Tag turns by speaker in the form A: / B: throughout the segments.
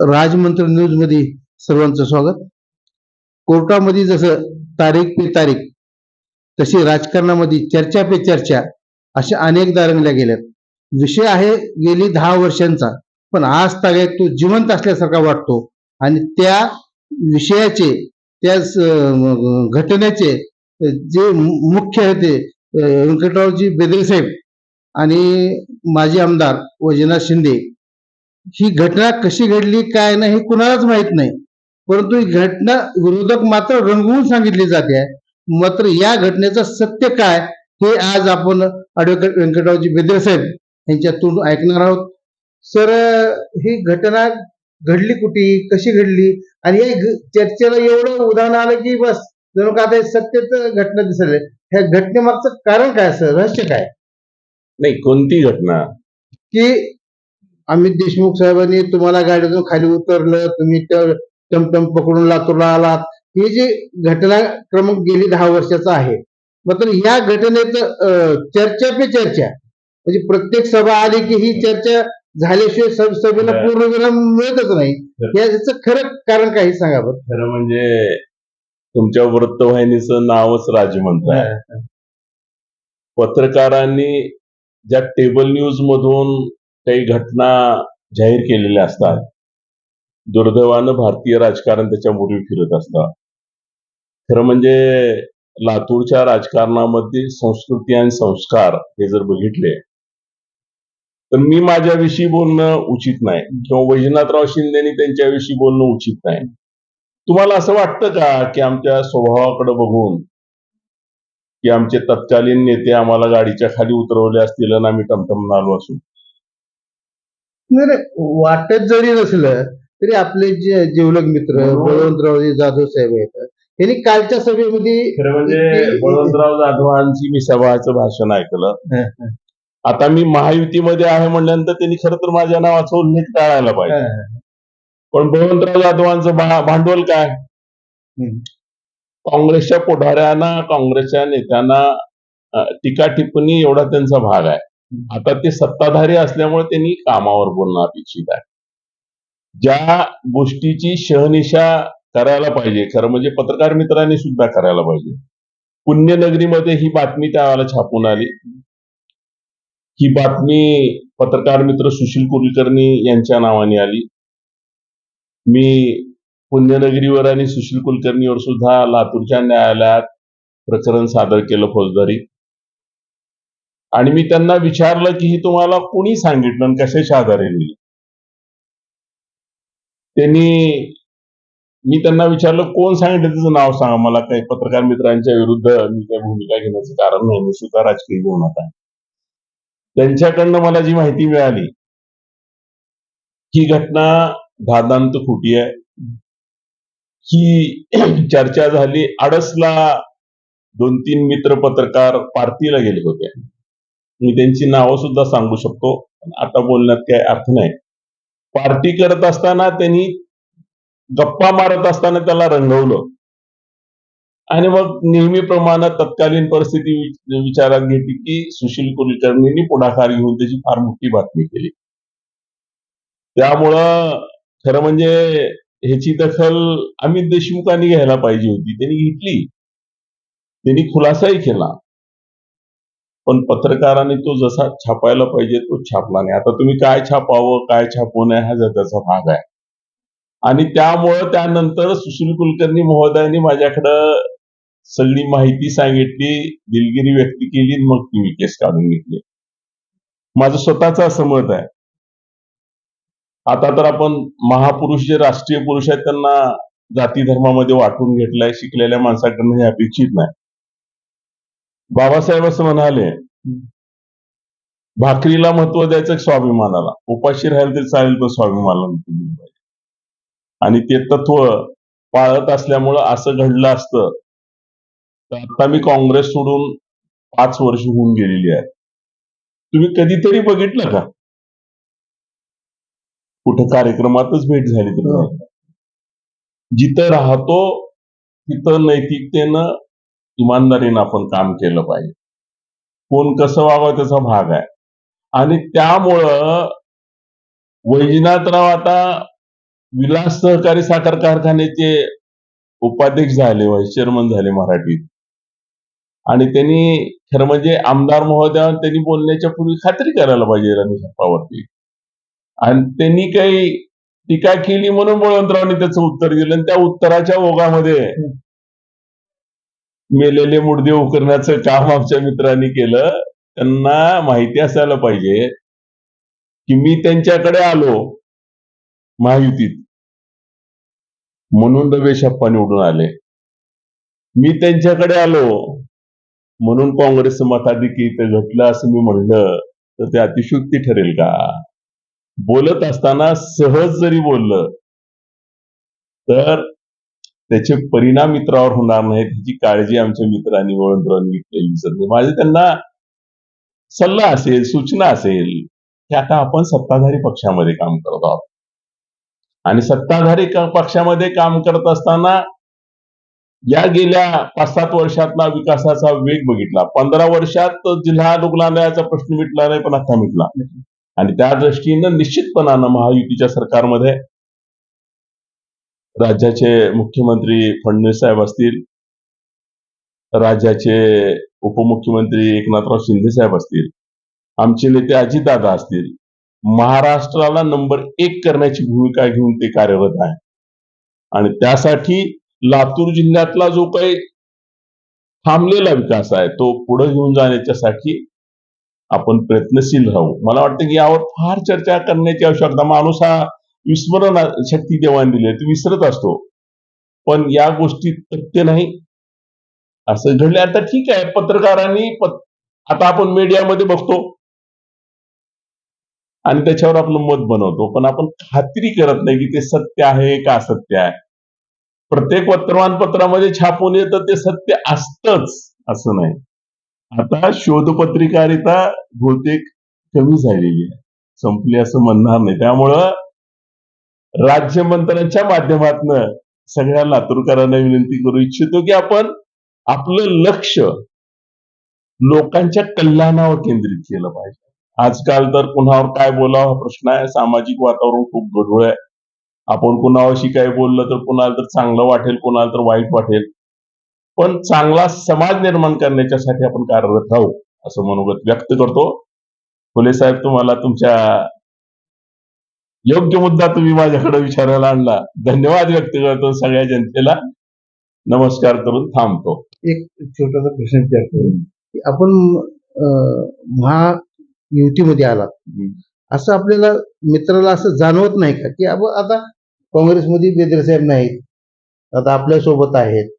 A: राजमंत्र न्यूजमध्ये सर्वांचं स्वागत. कोर्टामध्ये जसं तारीख पे तारीख तशी राजकारणामध्ये चर्चा पे चर्चा अशा अनेकदा रंगल्या गेल्यात. विषय आहे गेली दहा वर्षांचा पण आज तागायत तो जिवंत असल्यासारखा वाटतो आणि त्या विषयाचे त्या घटनेचे जे मुख्य होते व्यंकटरावजी बेदरेसाहेब आणि माजी आमदार वैजनाथ शिंदे. ही घटना कशी घडली काय नाही हे कुणालाच माहीत नाही. परंतु ही घटना विरोधक मात्र रंगवून सांगितली जाते. मात्र या घटनेचं सत्य काय हे आज आपण ॲडव्होकेट व्यंकटरावजी बेदरेसाहेब यांच्यातून ऐकणार आहोत. सर ही घटना घडली कुठे कशी घडली? आणि या चर्चेला एवढं उदाहरण आलं की बस जणू का आता सत्यच घटना दिसत ह्या घटनेमागचं कारण काय सर रहस्य काय?
B: नाही कोणती घटना?
A: की अमित देशमुख साहेबांनी तुम्हाला गाडीतून खाली उतरलं तुम्ही त्या टमटम पकडून लातूरला आलात. ही जी घटना क्रमांक गेली दहा वर्षाचा आहे. मात्र या घटनेत अं, चर्चा पे चर्चा. म्हणजे प्रत्येक सभा आली की ही चर्चा झाल्याशिवाय सब- सभेला
B: बरं.
A: पूर्ण विराम मिळतच नाही. याचं खरं कारण काही सांगा बरं?
B: खरं म्हणजे तुमच्या वृत्तवाहिनीचं नावच राजमंत्र आहे. पत्रकारांनी ज्या टेबल न्यूज मधून काही घटना जाहीर केलेल्या असतात दुर्दैवानं भारतीय राजकारण त्याच्यापूर्वी फिरत असतात खरं म्हणजे लातूरच्या राजकारणामध्ये संस्कृती आणि संस्कार हे जर बघितले तर मी माझ्याविषयी बोलणं उचित नाही. किंवा वैजनाथराव शिंदेनी त्यांच्याविषयी बोलणं उचित नाही. तुम्हाला असं वाटतं का की आमच्या स्वभावाकडे बघून की आमचे तत्कालीन नेते आम्हाला गाडीच्या खाली उतरवले असतील आणि आम्ही टमटम आलो असू?
A: नाही, नाही, वाटत जरी नसलं तरी आपले जे जिवलग मित्र
B: बरोबर.
A: बळवंतरावजी जाधव साहेब आहेत त्यांनी कालच्या सभेमध्ये
B: खरं म्हणजे बळवंतराव जाधवांची मी सभाचं भाषण ऐकलं. आता मी महायुतीमध्ये आहे म्हणल्यानंतर त्यांनी खरं तर माझ्या नावाचा उल्लेख टाळायला पाहिजे. पण बळवंतराव जाधवांचं भांडवल काय. काँग्रेसच्या पुढाऱ्यांना काँग्रेसच्या नेत्यांना टीका टिप्पणी एवढा त्यांचा भाग आहे. आता ते सत्ताधारी असल्यामुळे त्यांनी कामावर बोलणं अपेक्षित आहे. ज्या गोष्टीची शहनिशा करायला पाहिजे खरं म्हणजे पत्रकार मित्रांनी सुद्धा करायला पाहिजे. पुण्यनगरीमध्ये ही बातमी त्यावेळेला छापून आली. ही बातमी पत्रकार मित्र सुशील कुलकर्णी यांच्या नावाने आली. मी पुण्यनगरीवर आणि सुशील कुलकर्णीवर सुद्धा लातूरच्या न्यायालयात प्रकरण सादर केलं फौजदारी. आणि मी त्यांना विचारलं की ही तुम्हाला कुणी सांगितलं आणि कशाच्या आधारे दिली त्यांनी मी त्यांना विचारलं कोण सांगितलं त्याचं नाव सांगा? मला काही पत्रकार मित्रांच्या विरुद्ध मी काही भूमिका घेण्याचं कारण नाही. मी सुद्धा राजकीय जीवनात आहे त्यांच्याकडनं मला जी माहिती मिळाली ही घटना धादांत खोटी आहे. ही चर्चा झाली. आडसला दोन तीन मित्र पत्रकार पार्टीला गेले होते. मी त्यांची नावं सुद्धा सांगू शकतो आता बोलण्यात काही अर्थ नाही. पार्टी करत असताना त्यांनी गप्पा मारत असताना त्याला रंगवलं. आणि मग नेहमीप्रमाणे तत्कालीन परिस्थिती विचारात घेतली की सुशील कुलकर्णींनी पुढाकार घेऊन त्याची फार मोठी बातमी केली. त्यामुळं खरं म्हणजे ह्याची दखल अमित देशमुखांनी घ्यायला पाहिजे होती. त्यांनी घेतली. त्यांनी खुलासाही केला. पण पत्रकारांनी तो जसा छापायला पाहिजे तो छापला नाही. आता तुम्ही काय छापावं काय छापू नये हा त्याचा भाग आहे. आणि त्यामुळं त्यानंतर सुशील कुलकर्णी महोदयांनी माझ्याकडं सगळी माहिती सांगितली दिलगिरी व्यक्त केली मग तुम्ही केस काढून घेतले. माझं स्वतःच असं मत आहे. आता तर आपण महापुरुष जे राष्ट्रीय पुरुष आहेत त्यांना जाती धर्मामध्ये वाटून घेतलाय शिकलेल्या माणसाकडनं हे अपेक्षित नाही. बाबासाहेब असं म्हणाले भाकरीला महत्त्व द्यायचं स्वाभिमानाला. उपाशी राहील तरी चालेल पण स्वाभिमानाला पाहिजे. आणि ते तत्व पाळत असल्यामुळं असं घडलं असतं आता मी काँग्रेस सोडून पाच वर्ष होऊन गेलेली आहेत तुम्ही कधीतरी बघितलं का? कुठं कार्यक्रमातच भेट झाली तर जिथं राहतो तिथं नैतिकतेनं इमानदारीनं आपण काम केलं पाहिजे. कोण कसं वागावं त्याचा भाग आहे. आणि त्यामुळं वैजनाथराव आता विलास सहकारी साखर कारखान्याचे उपाध्यक्ष झाले व्हाईस चेअरमन झाले मराठीत. आणि त्यांनी खरं म्हणजे आमदार महोदया त्यांनी बोलण्याच्या पूर्वी खात्री करायला पाहिजे रमेश अप्पावरती. आणि त्यांनी काही टीका केली म्हणून बळवंतरावनी त्याचं उत्तर दिलं. आणि त्या उत्तराच्या ओघामध्ये मेलेले मुडदे उकरण्याचं काम आमच्या मित्रांनी केलं. त्यांना माहिती असायला पाहिजे की मी त्यांच्याकडे आलो महायुतीत. म्हणून रमेश अप्पा निवडून आले. मी त्यांच्याकडे आलो म्हणून काँग्रेस मताधिकी इथं घटलं असं मी म्हणलं तर ते अतिशुक्ती ठरेल का? बोलत असताना सहज जरी बोललं तर त्याचे परिणाम मित्रावर होणार नाहीत ह्याची काळजी आमच्या मित्रांनी वळणरावांनी घेतलेली दिसत माझे त्यांना सल्ला असेल सूचना असेल की आता आपण सत्ताधारी पक्षामध्ये काम करत आहोत. आणि सत्ताधारी पक्षामध्ये काम करत असताना या गेल्या पाच सात वर्षातला विकासाचा वेग बघितला. पंधरा वर्षात जिल्हा रुग्णालयाचा प्रश्न मिटला नाही पण आता मिटला. आणि त्या दृष्टीनं निश्चितपणानं महायुतीच्या सरकारमध्ये राज्याचे मुख्यमंत्री फडणवीस साहेब असतील राज्याचे उपमुख्यमंत्री एकनाथराव शिंदे साहेब असतील आमचे नेते अजितदादा असतील महाराष्ट्राला नंबर एक करण्याची भूमिका घेऊन ते कार्यरत आहे आणि त्यासाठी लातूर जिल्ह्यातला जो काही थांबलेला विकास आहे तो पुढे घेऊन जाण्याच्यासाठी आपण प्रयत्नशील राहू. मला वाटतं की यावर फार चर्चा करण्याची आवश्यकता माणूस हा विस्मरण शक्ती देवाने दिली आहे, तो विसरत असतो. पण या गोष्टीत तथ्य नाही. असं घडले आता ठीक आहे पत्रकारांनी पत- आता आपण मीडियामध्ये बघतो. आणि त्याच्यावर आपलं मत बनवतो. पण आपण खात्री करत नाही की ते सत्य आहे का असत्य आहे. प्रत्येक वर्तमानपत्रामध्ये छापून येतं ते सत्य असतच असं नाही. आता शोधपत्रिकारिता बहुतेक कमी झालेली आहे. संपली असं म्हणणार नाही. त्यामुळं राज्यमंत्र्यांच्या माध्यमातनं सगळ्या लातूरकरांना विनंती करू इच्छितो की आपण आपलं लक्ष लोकांच्या कल्याणावर केंद्रित केलं पाहिजे. आजकाल तर कुणावर काय बोलावं हा प्रश्न आहे. सामाजिक वातावरण खूप गढूळ आहे. आपण कुणावरशी काय बोललं तर कुणाला तर चांगलं वाटेल कुणाला तर वाईट वाटेल. पण चांगला समाज निर्माण करण्याच्यासाठी आपण कार्यरत राहू असं मनोगत व्यक्त करतो. फुले साहेब तुम्हाला तुमच्या योग्य मुद्दा तुम्ही माझ्याकडे विचारायला आणला. धन्यवाद व्यक्त करतो सगळ्या जनतेला. नमस्कार करून थांबतो.
A: एक छोटासा प्रश्न विचारतो. की आपण महायुतीमध्ये आलात. असं आपल्याला मित्राला असं जाणवत नाही का? की अब आता काँग्रेसमध्ये बेदरे साहेब नाहीत. आता आपल्यासोबत आहेत.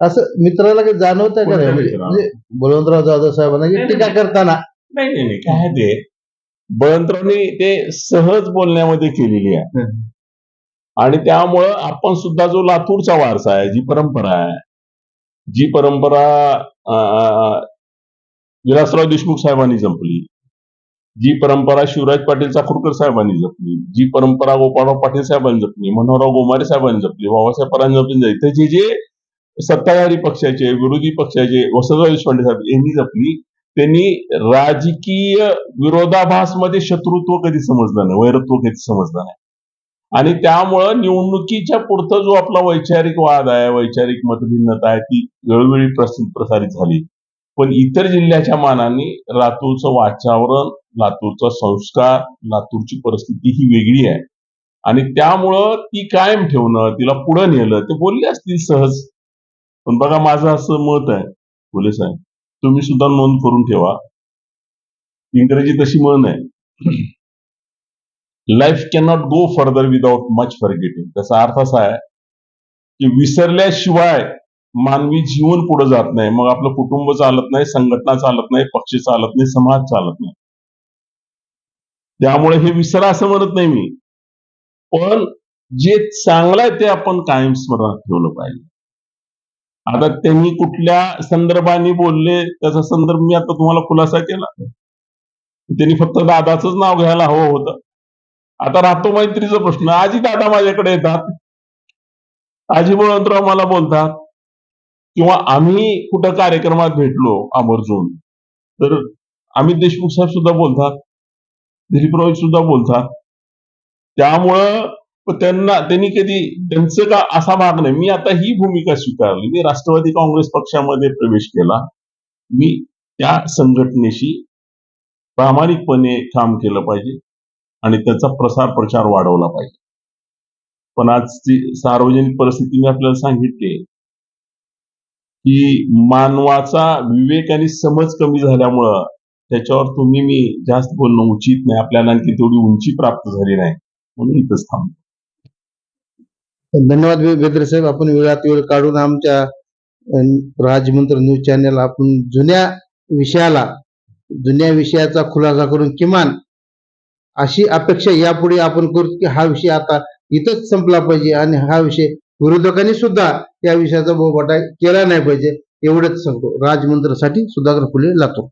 A: असं मित्राला काही जाणवत का
B: कोणत्या
A: नाही?
B: मित्राला?
A: म्हणजे बलवंतराव जाधव साहेबांना की टीका करताना.
B: नाही नाही नाही. काय ते? बळवंतरावनी ते सहज बोलण्यामध्ये केलेली आहे. आणि त्यामुळं आपण सुद्धा जो लातूरचा वारसा आहे जी परंपरा आहे जी परंपरा अं, विलासराव देशमुख साहेबांनी जपली जी परंपरा शिवराज पाटील चाकूरकर साहेबांनी जपली जी परंपरा गोपाळराव पाटील साहेबांनी जपली मनोहरराव गोमारे साहेबांनी जपली बाबासाहेब परांजपली जपली त्याचे जे सत्ताधारी पक्षाचे विरोधी पक्षाचे वसंतराव देशपांडे साहेब यांनी जपली त्यांनी राजकीय विरोधाभासमध्ये शत्रुत्व कधी समजलं नाही वैरत्व कधी समजलं नाही. आणि त्यामुळं निवडणुकीच्या पुरतं जो आपला वैचारिक वाद आहे वैचारिक मतभिन्नता आहे ती वेळोवेळी प्रसारित झाली. पण इतर जिल्ह्याच्या मानाने लातूरचं वातावरण लातूरचा संस्कार लातूरची परिस्थिती ही वेगळी आहे. आणि त्यामुळं ती कायम ठेवणं तिला पुढे नेलं ते बोलले असतील सहज. पण बघा माझं असं मत आहे बोले साहेब तुम्ही सुद्धा नोंद करून ठेवा. इंग्रजी तशी म्हण आहे. Life cannot go further without much forgetting त्याचा अर्थ असा आहे की विसरल्याशिवाय मानवी जीवन पुढे जात नाही. मग आपलं कुटुंब चालत नाही संघटना चालत नाही पक्ष चालत नाही समाज चालत नाही. त्यामुळे हे विसरा असं म्हणत नाही मी. पण जे चांगलं आहे ते आपण कायम स्मरणात ठेवलं पाहिजे. आता त्यांनी कुठल्या संदर्भाने बोलले त्याचा संदर्भ मी आता तुम्हाला खुलासा केला. त्यांनी फक्त दादाच नाव घ्यायला हवं होतं. आता राहतो मैत्रीचा प्रश्न. आजी दादा माझ्याकडे येतात. आजी बळवंतराव मला बोलतात. किंवा आम्ही कुठं कार्यक्रमात भेटलो आवर्जून तर अमित देशमुख साहेब सुद्धा बोलतात दिलीपराव सुद्धा बोलतात. त्यामुळं त्यांना त्यांनी कधी त्यांचं का असा भाग नाही मी आता ही भूमिका स्वीकारली. मी राष्ट्रवादी काँग्रेस पक्षामध्ये प्रवेश केला. मी त्या संघटनेशी प्रामाणिकपणे काम केलं पाहिजे आणि त्याचा प्रसार प्रचार वाढवला पाहिजे. पण आजची सार्वजनिक परिस्थिती मी आपल्याला सांगितली की मानवाचा विवेक आणि समज कमी झाल्यामुळं त्याच्यावर तुम्ही मी जास्त बोलणं उचित नाही. आपल्याला आणखी तेवढी उंची प्राप्त झाली नाही. म्हणून इथंच थांबतो.
A: धन्यवाद बे- साहेब. आपण वेळात वेळ काढून आमच्या राजमंत्र न्यूज चॅनल आपण जुन्या विषयाला जुन्या विषयाचा खुलासा करून किमान अशी अपेक्षा यापुढे आपण करू की हा विषय आता इथंच संपला पाहिजे आणि हा विषय विरोधकांनी सुद्धा या विषयाचा बोबाटा केला नाही पाहिजे एवढंच सांगतो. राजमंत्रसाठी सुधाकर फुले लातूर.